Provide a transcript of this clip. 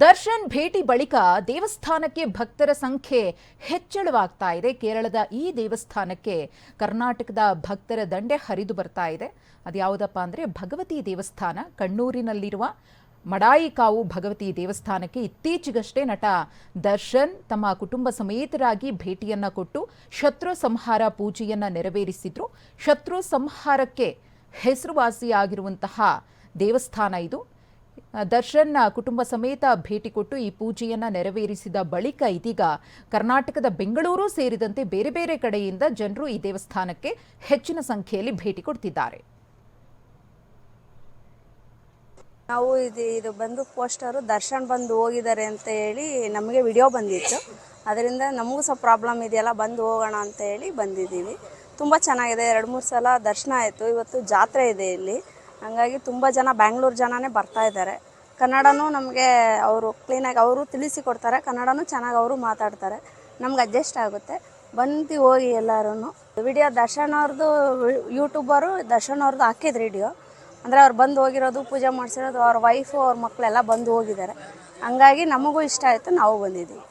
ದರ್ಶನ್ ಭೇಟಿ ಬಳಿಕ ದೇವಸ್ಥಾನಕ್ಕೆ ಭಕ್ತರ ಸಂಖ್ಯೆ ಹೆಚ್ಚಳವಾಗ್ತಾ ಇದೆ. ಕೇರಳದ ಈ ದೇವಸ್ಥಾನಕ್ಕೆ ಕರ್ನಾಟಕದ ಭಕ್ತರ ದಂಡೆ ಹರಿದು ಬರ್ತಾ ಇದೆ. ಅದ್ಯಾವುದಪ್ಪ ಅಂದರೆ ಭಗವತಿ ದೇವಸ್ಥಾನ. ಕಣ್ಣೂರಿನಲ್ಲಿರುವ ಮಡಾಯಿಕಾವು ಭಗವತಿ ದೇವಸ್ಥಾನಕ್ಕೆ ಇತ್ತೀಚೆಗಷ್ಟೇ ನಟ ದರ್ಶನ್ ತಮ್ಮ ಕುಟುಂಬ ಸಮೇತರಾಗಿ ಭೇಟಿಯನ್ನ ಕೊಟ್ಟು ಶತ್ರು ಸಂಹಾರ ಪೂಜೆಯನ್ನ ನೆರವೇರಿಸಿದ್ರು. ಶತ್ರು ಸಂಹಾರಕ್ಕೆ ಹೆಸರುವಾಸಿಯಾಗಿರುವಂತಹ ದೇವಸ್ಥಾನ ಇದು. ದರ್ಶನ್ ಕುಟುಂಬ ಸಮೇತ ಭೇಟಿ ಕೊಟ್ಟು ಈ ಪೂಜೆಯನ್ನ ನೆರವೇರಿಸಿದ ಬಳಿಕ ಇದೀಗ ಕರ್ನಾಟಕದ ಬೆಂಗಳೂರು ಸೇರಿದಂತೆ ಬೇರೆ ಬೇರೆ ಕಡೆಯಿಂದ ಜನರು ಈ ದೇವಸ್ಥಾನಕ್ಕೆ ಹೆಚ್ಚಿನ ಸಂಖ್ಯೆಯಲ್ಲಿ ಭೇಟಿ ಕೊಡ್ತಿದ್ದಾರೆ. ನಾವು ಇದು ಇದು ಬಂದು ಪೋಸ್ಟರು, ದರ್ಶನ್ ಬಂದು ಹೋಗಿದ್ದಾರೆ ಅಂತ ಹೇಳಿ ನಮಗೆ ವಿಡಿಯೋ ಬಂದಿತ್ತು. ಅದರಿಂದ ನಮಗೂ ಸ್ವಲ್ಪ ಪ್ರಾಬ್ಲಮ್ ಇದೆಯಲ್ಲ, ಬಂದು ಹೋಗೋಣ ಅಂತ ಹೇಳಿ ಬಂದಿದ್ದೀವಿ. ತುಂಬ ಚೆನ್ನಾಗಿದೆ. ಎರಡು ಮೂರು ಸಲ ದರ್ಶನ ಆಯಿತು. ಇವತ್ತು ಜಾತ್ರೆ ಇದೆ ಇಲ್ಲಿ. ಹಾಗಾಗಿ ತುಂಬ ಜನ ಬ್ಯಾಂಗ್ಳೂರು ಜನನೇ ಬರ್ತಾ ಇದ್ದಾರೆ. ಕನ್ನಡನೂ ನಮಗೆ ಅವರು ಕ್ಲೀನಾಗಿ ಅವರು ತಿಳಿಸಿ ಕೊಡ್ತಾರೆ ಕನ್ನಡನೂ ಚೆನ್ನಾಗಿ ಅವರು ಮಾತಾಡ್ತಾರೆ. ನಮ್ಗೆ ಅಡ್ಜಸ್ಟ್ ಆಗುತ್ತೆ. ಬಂದು ಹೋಗಿ ಎಲ್ಲರೂ ವಿಡಿಯೋ ದರ್ಶನ್ ಅವ್ರದ್ದು ಯೂಟ್ಯೂಬರು ದರ್ಶನ್ ಅವ್ರದ್ದು ಹಾಕಿದ್ರು ವಿಡಿಯೋ ಅಂದರೆ ಅವ್ರು ಬಂದು ಹೋಗಿರೋದು, ಪೂಜೆ ಮಾಡಿಸಿರೋದು, ಅವ್ರ ವೈಫು ಅವ್ರ ಮಕ್ಕಳೆಲ್ಲ ಬಂದು ಹೋಗಿದ್ದಾರೆ. ಹಂಗಾಗಿ ನಮಗೂ ಇಷ್ಟ ಆಯಿತು, ನಾವು ಬಂದಿದ್ದೀವಿ.